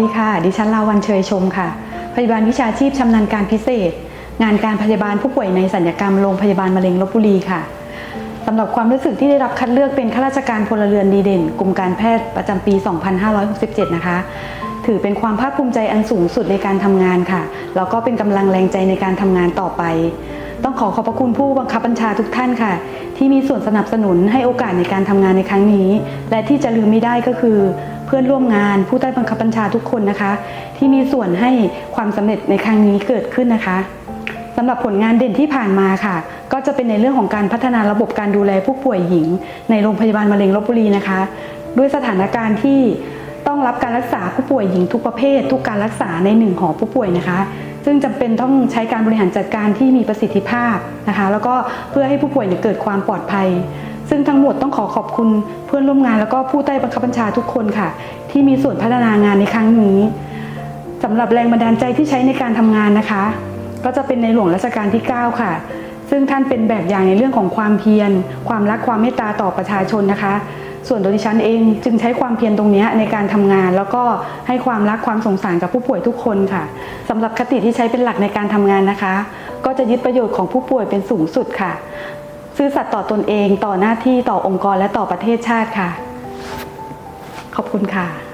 ดิฉันลาวันเชยชมค่ะ พยาบาลวิชาชีพชำนาญการพิเศษ งานการพยาบาลผู้ป่วยในสัญญกรรมโรงพยาบาลมะเร็งลบบุรีค่ะสำหรับความรู้สึกที่ได้รับคัดเลือกเป็นข้าราชการพลเรือนดีเด่นกรมการแพทย์ประจำปี 2567 นะคะ ถือเป็นความภาคภูมิใจอันสูงสุดในการทำงานค่ะ แล้วก็เป็นกำลังแรงใจในการทำงานต่อไป ต้องขอขอบพระคุณผู้บังคับบัญชาทุกท่านค่ะ ที่มีส่วนสนับสนุนให้โอกาสในการทำงานในครั้งนี้ และที่จะลืมไม่ได้ก็คือ เพื่อนร่วมงานผู้ใต้บังคับบัญชาทุกคนนะคะ ที่มีส่วนให้ความสำเร็จในครั้งนี้เกิดขึ้นนะคะสำหรับผลงานเด่นที่ผ่านมาค่ะ ก็จะเป็นในเรื่องของการพัฒนาระบบการดูแลผู้ป่วยหญิง ในโรงพยาบาลมะเร็งลบบุรีนะคะ ด้วยสถานการณ์ที่ต้องรับการรักษาผู้ป่วยหญิงทุกประเภท ทุกการรักษาในหนึ่งหอผู้ป่วยนะคะ ซึ่งจำเป็นต้องใช้การบริหารจัดการที่มีประสิทธิภาพนะคะ แล้วก็เพื่อให้ผู้ป่วยเนี่ยเกิดความปลอดภัย ซึ่งทั้งหมดต้องขอขอบคุณเพื่อนร่วมงานแล้วก็ผู้ใต้บังคับบัญชาทุกคนค่ะ ที่มีส่วนพัฒนางานในครั้งนี้สำหรับแรงบันดาลใจที่ใช้ในการทำงานนะคะ ก็จะเป็นในหลวงรัชกาลที่ 9 ค่ะ ซึ่งท่านเป็นแบบอย่างในเรื่องของความเพียร ความรักความเมตตาต่อประชาชนนะคะ ส่วนตัวดิฉันเองจึงใช้ความเพียรตรงนี้ในการทำงาน แล้วก็ให้ความรักความสงสารกับผู้ป่วยทุกคนค่ะสำหรับคติที่ใช้เป็นหลักในการทำงานนะคะ ก็จะยึดประโยชน์ของผู้ป่วยเป็นสูงสุดค่ะ ซื่อสัตย์ต่อตนเอง ต่อหน้าที่ต่อองค์กรและต่อประเทศชาติค่ะ ขอบคุณค่ะ